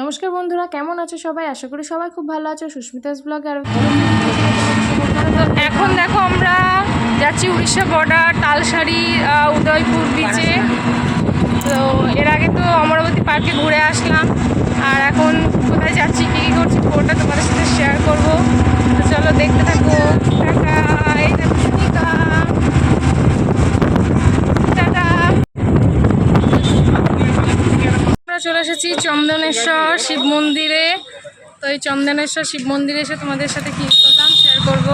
নমস্কার বন্ধুরা, কেমন আছো সবাই? আশা করি সবাই খুব ভালো আছো। সুস্মিতাস ব্লগে আর এখন দেখো আমরা যাচ্ছি উড়িষ্যা বর্ডার তালসারি উদয়পুর বিচে তো এর আগে তো অমরাবতী পার্কে ঘুরে আসলাম। আর এখন কোথায় যাচ্ছি কী কী করছি পুরোটা তোমাদের সাথে শেয়ার করব তো চলো দেখতে থাকো টাটা এই দেখো সুমিতা। টাটা আমরা চলে এসেছি চন্দনেশ্বর শিব মন্দিরে। তো এই চন্দনেশ্বর শিব মন্দিরে এসে তোমাদের সাথে কি করলাম শেয়ার করব।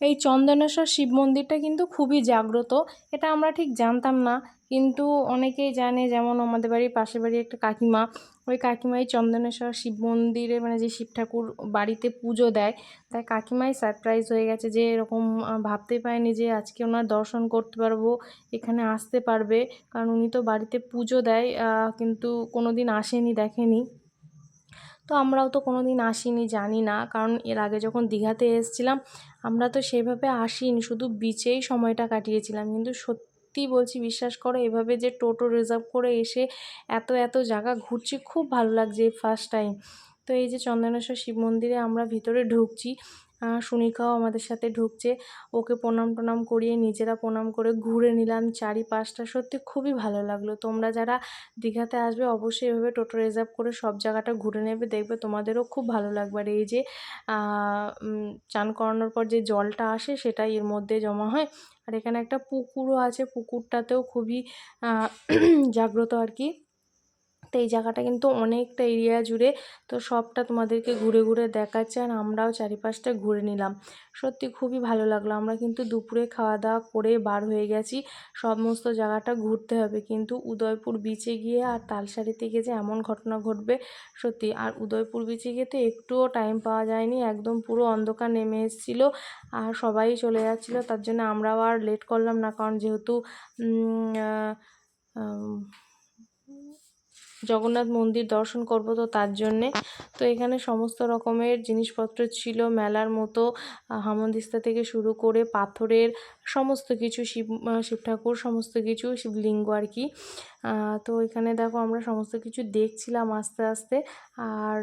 এই চন্দনেশ্বর শিব মন্দিরটা কিন্তু খুবই জাগ্রত, এটা আমরা ঠিক জানতাম না। কিন্তু অনেকেই জানে, যেমন আমাদের বাড়ির পাশের বাড়ির একটা কাকিমা ওই কাকিমাই চন্দনেশ্বর শিব মন্দিরে মানে যে শিব ঠাকুর বাড়িতে পুজো দেয়, তাই কাকিমাই সারপ্রাইজ হয়ে গেছে যে এরকম ভাবতে পারেনি যে আজকে ওনার দর্শন করতে পারব, এখানে আসতে পারবে। কারণ উনি তো বাড়িতে পুজো দেয় কিন্তু কোনো দিন আসেনি, দেখেনি। তো আমরাও তো কোনো দিন আসিনি, জানি না। কারণ এর আগে যখন দীঘাতে এসেছিলাম, আমরা তো সেভাবে আসিনি, শুধু বিচেই সময়টা কাটিয়েছিলাম। কিন্তু সত্যি বলছি বিশ্বাস করো, এভাবে যে টোটো রিজার্ভ করে এসে এত এত জায়গা ঘুরছি, খুব ভালো লাগছে এই ফার্স্ট টাইম তো এই যে চন্দনেশ্বর শিব মন্দিরে আমরা ভিতরে ঢুকছি সুনিকাও আমাদের সাথে ঢুকছে। ওকে প্রণাম টনাম করিয়ে নিজেরা প্রণাম করে ঘুরে নিলাম চারিপাশটা। সত্যি খুবই ভালো লাগল। তোমরা যারা দীঘাতে আসবে অবশ্যই এভাবে টোটো রিজার্ভ করে সব জায়গাটা ঘুরে নেবে। দেখবে তোমাদেরও খুব ভালো লাগবে। আর এই যে চান করানোর পর যে জলটা আসে সেটা এর মধ্যে জমা হয়। আর এখানে একটা পুকুরও আছে। পুকুরটাতেও খুবই জাগ্রত আর কি। তো এই জায়গাটা কিন্তু অনেকটা এরিয়া জুড়ে তো সবটা তোমাদেরকে ঘুরে ঘুরে দেখাচ্ছে আর আমরাও চারিপাশটা ঘুরে নিলাম। সত্যি খুবই ভালো লাগল। আমরা কিন্তু দুপুরে খাওয়া দাওয়া করে বার হয়ে গেছি। সমস্ত জায়গাটা ঘুরতে হবে। কিন্তু উদয়পুর বিচে গিয়ে আর তালসারিতে গিয়ে যে এমন ঘটনা ঘটবে, সত্যি আর উদয়পুর বিচে গিয়ে তো একটুও টাইম পাওয়া যায়নি। একদম পুরো অন্ধকার নেমে এসেছিল আর সবাই চলে যাচ্ছিল। তার জন্য আমরাও আর লেট করলাম না। কারণ যেহেতু জগন্নাথ মন্দির দর্শন করব তো তার জন্যে। তো এখানে সমস্ত রকমের জিনিসপত্র ছিল মেলার মতো আহ, হামদিস্তা থেকে শুরু করে পাথরের সমস্ত কিছু শিব শিব ঠাকুর সমস্ত কিছু শিবলিঙ্গ আর কি। তো এখানে দেখো আমরা সমস্ত কিছু দেখছিলাম আস্তে আস্তে। আর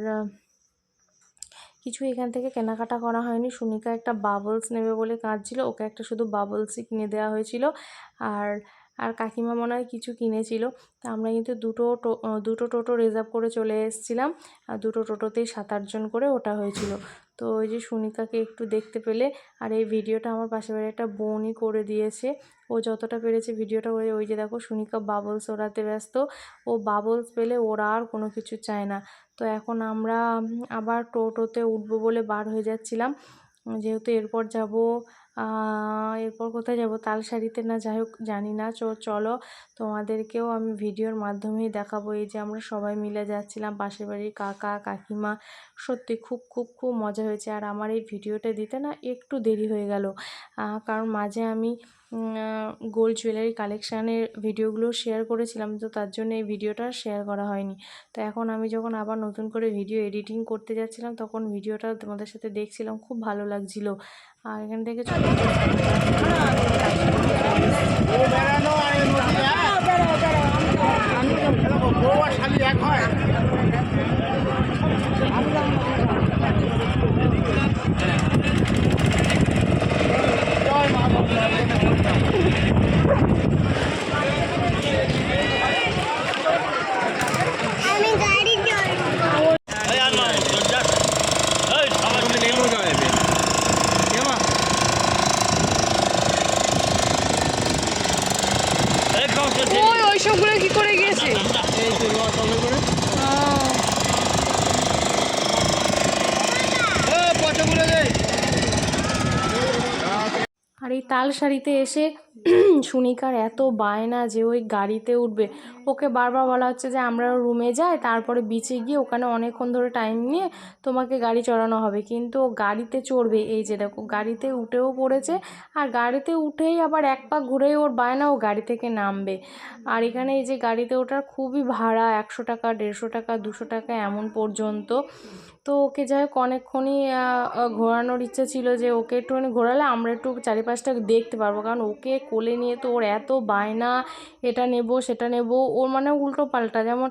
কিছু এখান থেকে কেনাকাটা করা হয়নি। সুনিকা একটা বাবলস নেবে বলে কাঁদছিল ওকে একটা শুধু বাবলসই কিনে দেওয়া হয়েছিল। আর আর কাকিমা মনে হয় কিছু কিনেছিল। তা আমরা কিন্তু দুটো দুটো টোটো রিজার্ভ করে চলে এসেছিলাম। আর দুটো টোটোতেই সাত আটজন করে ওটা হয়েছিল। তো ওই যে সুনিকাকে একটু দেখতে পেলে, আর এই ভিডিওটা আমার পাশে বাড়ি একটা বোনই করে দিয়েছে। ও যতটা পেরেছে ভিডিওটা ওই ওই যে দেখো সুনিকা বাবলস ওড়াতে ব্যস্ত। ও বাবলস পেলে ওরা আর কোনো কিছু চায় না। তো এখন আমরা আবার টোটোতে উঠবো বলে বার হয়ে যাচ্ছিলাম। যেহেতু এরপর যাব এরপর কোথায় যাব? তালসারিতে না, যাই হোক, জানি না। চো, চলো, তোমাদেরকেও আমি ভিডিওর মাধ্যমেই দেখাবো। এই যে আমরা সবাই মিলে যাচ্ছিলাম, পাশের বাড়ির কাকা, কাকিমা। সত্যি খুব খুব খুব মজা হয়েছে। আর আমার এই ভিডিওটা দিতে না একটু দেরি হয়ে গেল। কারণ মাঝে আমি গোল্ড জুয়েলারি কালেকশানের ভিডিওগুলো শেয়ার করেছিলাম, তো তার জন্য এই ভিডিওটা শেয়ার করা হয়নি। তো এখন আমি যখন আবার নতুন করে ভিডিও এডিটিং করতে যাচ্ছিলাম, তখন ভিডিওটা তোমাদের সাথে দেখছিলাম, খুব ভালো লাগছিল। আর এখান থেকে ওই ওই সবগুলো কি করে গিয়েছে? ও, আর এই তাল শাড়িতে এসে সুনিকার এত বায়না যে ওই গাড়িতে উঠবে। ওকে বারবার বলা হচ্ছে যে আমরা রুমে যাই, তারপরে বিচে গিয়ে ওখানে অনেকক্ষণ ধরে টাইম নিয়ে তোমাকে গাড়ি চড়ানো হবে। কিন্তু ও গাড়িতে চড়বে, এই যে দেখো, গাড়িতে উঠেও পড়েছে আর গাড়িতে উঠেই আবার এক পাক ঘুরেই ওর বায়না, ও গাড়ি থেকে নামবে। আর এখানে এই যে গাড়িতে ওঠার খুবই ভাড়া, একশো টাকা, দেড়শো টাকা, দুশো টাকা এমন পর্যন্ত। তো ওকে যাই হোক, অনেকক্ষণই ঘোরানোর ইচ্ছা ছিল যে ওকে একটুখানি ঘোরালে আমরা একটু চারিপাশটা দেখতে পারব। কারণ ওকে কোলে নিয়ে তো ওর এত বায়না, এটা নেব, সেটা নেব, ওর মানে উল্টো পাল্টা। যেমন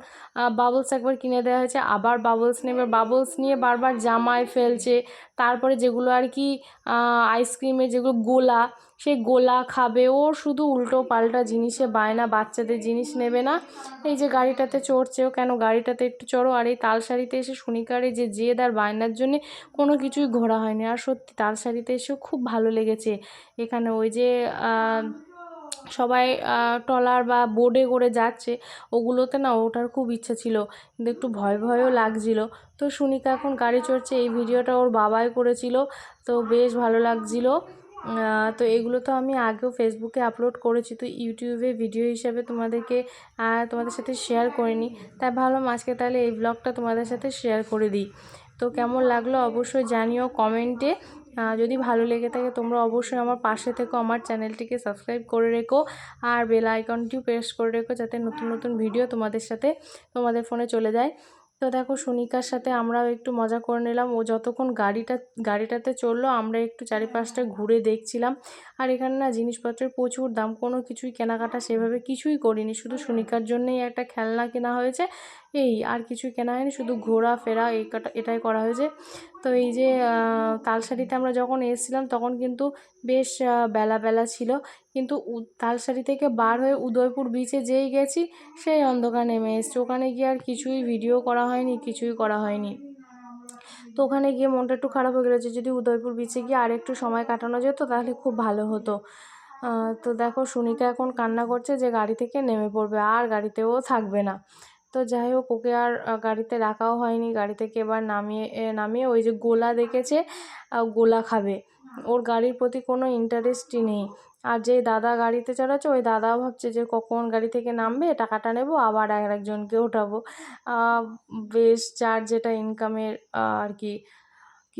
বাবলস একবার কিনে দেওয়া হয়েছে, আবার বাবলস নেবে। বাবলস নিয়ে বারবার জামায় ফেলছে। তারপরে যেগুলো আর কি আইসক্রিমের যেগুলো গোলা সেই গোলা খাবে ওর শুধু উল্টো পাল্টা জিনিসে বায়না, বাচ্চাদের জিনিস নেবে না। এই যে গাড়িটাতে চড়ছে, ও কেন গাড়িটাতে একটু চড়ো? আর এই তালসারিতে এসে শনিকারে যে জেদ আর বায়নার জন্যে কোনো কিছুই ঘোরা হয়নি। আর সত্যি তালসারিতে এসেও খুব ভালো লেগেছে। এখানে ওই যে সবাই ট্রলার বা বোর্ডে করে যাচ্ছে, ওগুলোতে না ওঠার খুব ইচ্ছা ছিল। কিন্তু একটু ভয় ভয়ও লাগছিল। তো সুনিকা এখন গাড়ি চড়ছে, এই ভিডিওটা ওর বাবাই করেছিল। তো বেশ ভালো লাগছিল। তো এগুলো তো আমি আগেও ফেসবুকে আপলোড করেছি। তো ইউটিউবে ভিডিও হিসাবে তোমাদেরকে তোমাদের সাথে শেয়ার করিনি। তাই ভাবলাম আজকে তাহলে এই ব্লগটা তোমাদের সাথে শেয়ার করে দিই। তো কেমন লাগল অবশ্যই জানিও কমেন্টে যদি ভালো লেগে থাকে তোমরা অবশ্যই আমার পাশে থেকো, আমার চ্যানেলটিকে সাবস্ক্রাইব করে রেখো। আর বেল আইকনটিও প্রেস করে রেখো যাতে নতুন নতুন ভিডিও তোমাদের সাথে তোমাদের ফোনে চলে যায়। তো দেখো সুনিকার সাথে আমরাও একটু মজা করে নিলাম। ও যতক্ষণ গাড়িটা, গাড়িটাতে চলল আমরা একটু চারিপাশটা ঘুরে দেখছিলাম। আর এখানে না জিনিসপত্রের প্রচুর দাম, কোনো কিছুই কেনাকাটা সেভাবে কিছুই করিনি। শুধু সুনিকার জন্যই একটা খেলনা কেনা হয়েছে। এই আর কিছুই কেনা হয়নি, শুধু ঘোরা, ফেরা, এই এটাই করা হয়েছে। তো এই যে তালসারিতে আমরা যখন এসেছিলাম, তখন কিন্তু বেশ বেলা বেলা ছিল। কিন্তু তালসারি থেকে বার হয়ে উদয়পুর বিচে যেই গেছি, সেই অন্ধকার নেমে এসছে। ওখানে গিয়ে আর কিছুই ভিডিও করা হয়নি, কিছুই করা হয়নি। তো ওখানে গিয়ে মনটা একটু খারাপ হয়ে গেছে যদি উদয়পুর বিচে গিয়ে আর একটু সময় কাটানো যেত, তাহলে খুব ভালো হতো। তো দেখো, সুনিতা এখন কান্না করছে যে, গাড়ি থেকে নেমে পড়বে, আর গাড়িতেও থাকবে না। তো যাই হোক ওকে আর গাড়িতে রাখাও হয়নি। গাড়ি থেকে এবার নামিয়ে নামিয়ে ওই যে গোলা দেখেছে গোলা খাবে। ওর গাড়ির প্রতি কোনো ইন্টারেস্টই নেই। আর যে দাদা গাড়িতে চড়াচ্ছে, ওই দাদাও ভাবছে যে কখন গাড়ি থেকে নামবে, টাকাটা নেব, আবার আর একজনকে ওঠাবো বেশ, যার যেটা ইনকামের আর কি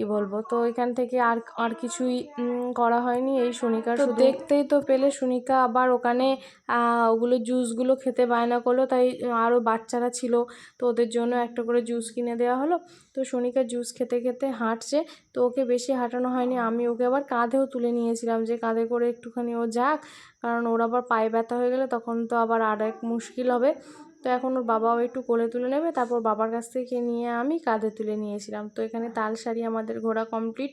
কি বলব? তো এখান থেকে আর আর কিছুই করা হয়নি। এই সুনিকার শুধু দেখতেই তো পেলে সুনিকা আবার ওখানে ওগুলো জুসগুলো খেতে বায়না করল। তাই আরও বাচ্চারা ছিল তো ওদের জন্য একটা করে জুস কিনে দেওয়া হলো। তো সোনিকা জুস খেতে খেতে হাঁটছে। তো ওকে বেশি হাঁটানো হয়নি। আমি ওকে আবার কাঁধেও তুলে নিয়েছিলাম যে কাঁধে করে একটুখানি ও যাক। কারণ ওর আবার পায়ে ব্যথা হয়ে গেলে তখন তো আবার আর এক মুশকিল হবে। তো এখন ওর বাবাও একটু কোলে তুলে নেবে, তারপর বাবার কাছ থেকে নিয়ে আমি কাঁধে তুলে নিয়েছিলাম। তো এখানে তাল শাড়ি আমাদের ঘোরা কমপ্লিট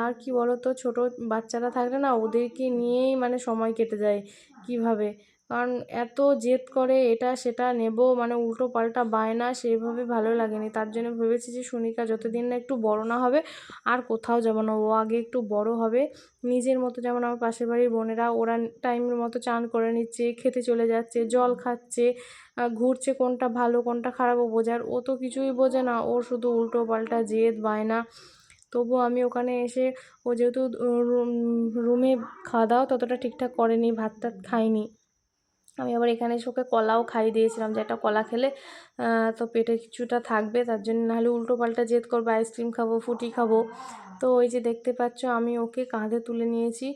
আর কি বলো তো ছোটো বাচ্চারা থাকলে না ওদেরকে নিয়েই মানে সময় কেটে যায় কীভাবে। কারণ এত জেদ করে এটা সেটা নেব মানে উল্টো পাল্টা বায়না সেভাবে ভালো লাগেনি। তার জন্য ভেবেছি যে সুনিকা যতদিন না একটু বড় না হবে, আর কোথাও যাব না। ও আগে একটু বড় হবে। নিজের মতো যেমন আমার পাশের বাড়ির বোনেরা, ওরা টাইমের মতো চান করে নিচ্ছে, খেতে চলে যাচ্ছে, জল খাচ্ছে ঘুরছে কোনটা ভালো, কোনটা খারাপ ও বোঝার। ও তো কিছুই বোঝে না। ওর শুধু উল্টো পাল্টা জেদ বায়না তবু আমি ওখানে এসে, ও যেহেতু রুমে খাওয়া দাওয়া ততটা ঠিকঠাক করেনি ভাত টাত খায়নি আমি আবার এখানে ওকে কলাও খাইয়ে দিয়েছিলাম যে একটা কলা খেলে তো পেটে কিছুটা থাকবে তার জন্য নাহলে উল্টো পাল্টা জেদ করব আইসক্রিম খাব ফুটি খাব। তো ওই যে দেখতে পাচ্ছ আমি ওকে কাঁধে তুলে নিয়েছি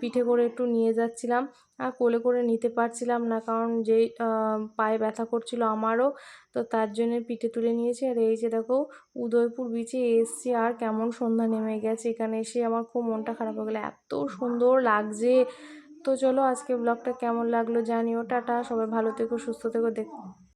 পিঠে করে একটু নিয়ে যাচ্ছিলাম আর কোলে করে নিতে পারছিলাম না কারণ আহ, পায়ে ব্যথা করছিল আমারও তো তার জন্য পিঠে তুলে নিয়েছি। আর এই যে দেখো উদয়পুর বিচে এসছি আর কেমন সন্ধ্যা নেমে গেছে এখানে এসে আমার খুব মনটা খারাপ হয়ে গেলো এত সুন্দর লাগছে। তো চলো আজকে ব্লগটা কেমন লাগল জানিও টাটা সবাই ভালো থেকো সুস্থ থেকো দেখ